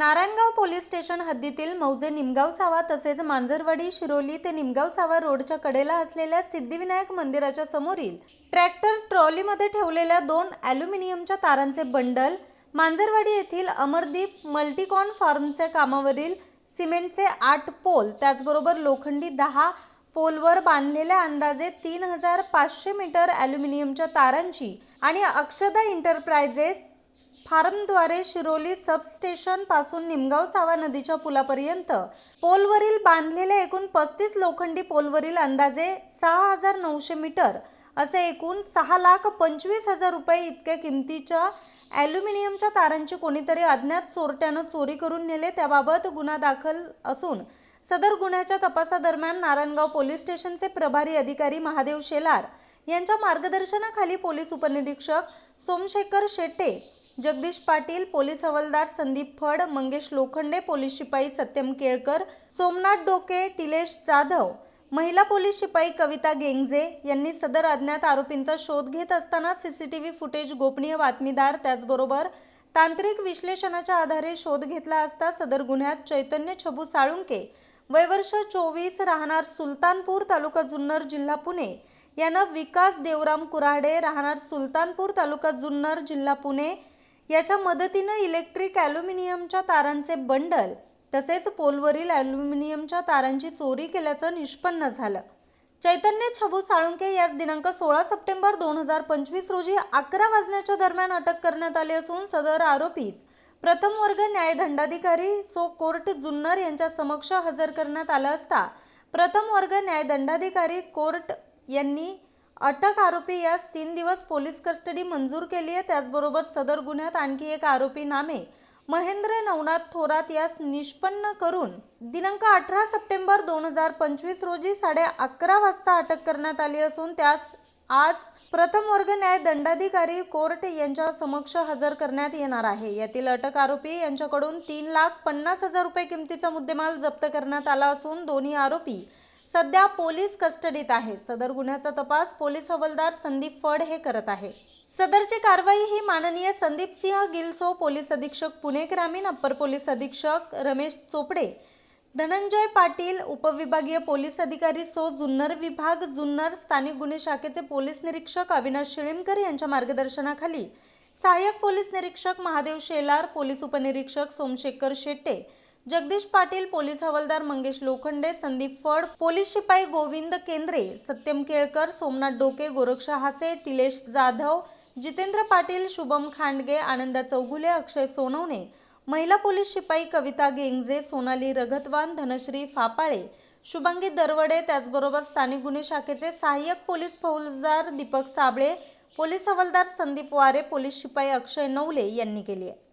Narayangaon police station हद्दीतील मौजे निमगाव सावा तसेच मांजरवाडी शिरोली ते निमगाव सावा रोडच्या कडेला असलेल्या सिद्धिविनायक मंदिराच्या समोरील ट्रॅक्टर ट्रॉलीमध्ये ठेवलेल्या दोन ॲल्युमिनियमच्या तारांचे बंडल मांजरवाडी येथील अमरदीप मल्टीकॉन फार्मचे कामावरील सिमेंटचे आठ पोल त्याचबरोबर लोखंडी दहा पोलवर बांधलेल्या अंदाजे तीन हजार पाचशे मीटर ॲल्युमिनियमच्या तारांची आणि अक्षदा इंटरप्राइजेस फार्मद्वारे शिरोली सबस्टेशनपासून निमगाव सावा नदीच्या पुलापर्यंत पोलवरील बांधलेले एकूण पस्तीस लोखंडी पोलवरील अंदाजे सहा हजार नऊशे मीटर असे एकूण सहा लाख पंचवीस हजार रुपये इतक्या किमतीच्या ॲल्युमिनियमच्या तारांची कोणीतरी अज्ञात चोरट्यानं चोरी करून नेले त्याबाबत गुन्हा दाखल असून सदर गुन्ह्याच्या तपासादरम्यान नारायणगाव पोलीस स्टेशनचे प्रभारी अधिकारी महादेव शेलार यांच्या मार्गदर्शनाखाली पोलीस उपनिरीक्षक सोमशेखर शेट्टे जगदीश पाटील पोलीस हवालदार संदीप फड मंगेश लोखंडे पोलीस शिपाई सत्यम केळकर सोमनाथ डोके टिलेश जाधव. महिला पोलीस शिपाई कविता गेंगजे यांनी सदर अज्ञात आरोपींचा शोध घेत असताना सीसीटीव्ही फुटेज गोपनीय बातमीदार त्याचबरोबर तांत्रिक विश्लेषणाच्या आधारे शोध घेतला असता सदर गुन्ह्यात चैतन्य छबू साळुंके वयवर्ष चोवीस राहणार सुलतानपूर तालुका जुन्नर जिल्हा पुणे यानं विकास देवराम कुऱ्हाडे राहणार सुलतानपूर तालुका जुन्नर जिल्हा पुणे याच्या मदतीनं इलेक्ट्रिक ॲल्युमिनियमच्या तारांचे बंडल तसेच पोलवरील ॲल्युमिनियमच्या तारांची चोरी केल्याचं निष्पन्न झालं. चैतन्य छबू साळुंके याच दिनांक सोळा सप्टेंबर दोन हजार पंचवीस रोजी अकरा वाजण्याच्या दरम्यान अटक करण्यात आली असून सदर आरोपीस प्रथम वर्ग न्यायदंडाधिकारी सो कोर्ट जुन्नर यांच्या समक्ष हजर करण्यात आलं असता प्रथम वर्ग न्यायदंडाधिकारी कोर्ट यांनी अटक आरोपी यास तीन दिवस पोलीस कस्टडी मंजूर केली आहे. त्याचबरोबर सदर गुन्ह्यात आणखी एक आरोपी नामे महेंद्र नवनाथ थोरात यास निष्पन्न करून दिनांक अठरा सप्टेंबर दोन हजार पंचवीस रोजी साडे अकरा वाजता अटक करण्यात आली असून त्यास आज प्रथम वर्ग न्याय दंडाधिकारी कोर्ट यांच्या समक्ष हजर करण्यात येणार आहे. यातील अटक आरोपी यांच्याकडून तीन लाख पन्नास हजार रुपये किमतीचा मुद्देमाल जप्त करण्यात आला असून दोन्ही आरोपी सध्या पोलीस कस्टडीत आहे. सदर गुन्ह्याचा तपास पोलीस हवालदार संदीप फड हे करत आहे. सदरची कारवाई ही माननीय संदीप सिंह गिलसो पोलीस अधीक्षक पुणे ग्रामीण अप्पर पोलीस अधीक्षक रमेश चोपडे धनंजय पाटील उपविभागीय पोलीस अधिकारी सो जुन्नर विभाग जुन्नर स्थानिक गुन्हे शाखेचे पोलीस निरीक्षक अविनाश शिळीमकर यांच्या मार्गदर्शनाखाली सहाय्यक पोलीस निरीक्षक महादेव शेलार पोलीस उपनिरीक्षक सोमशेखर शेट्टे जगदीश पाटील पोलीस हवालदार मंगेश लोखंडे संदीप फड पोलीस शिपाई गोविंद केंद्रे सत्यम केळकर सोमनाथ डोके गोरक्षा हासे टिलेश जाधव जितेंद्र पाटील शुभम खांडगे आनंदा चौगुले अक्षय सोनवणे महिला पोलीस शिपाई कविता गेंगजे सोनाली रघतवान धनश्री फापाळे शुभांगी दरवडे त्याचबरोबर स्थानिक गुन्हे शाखेचे सहाय्यक पोलीस फौजदार दीपक साबळे पोलीस हवालदार संदीप वारे पोलीस शिपाई अक्षय नवले यांनी केली आहे.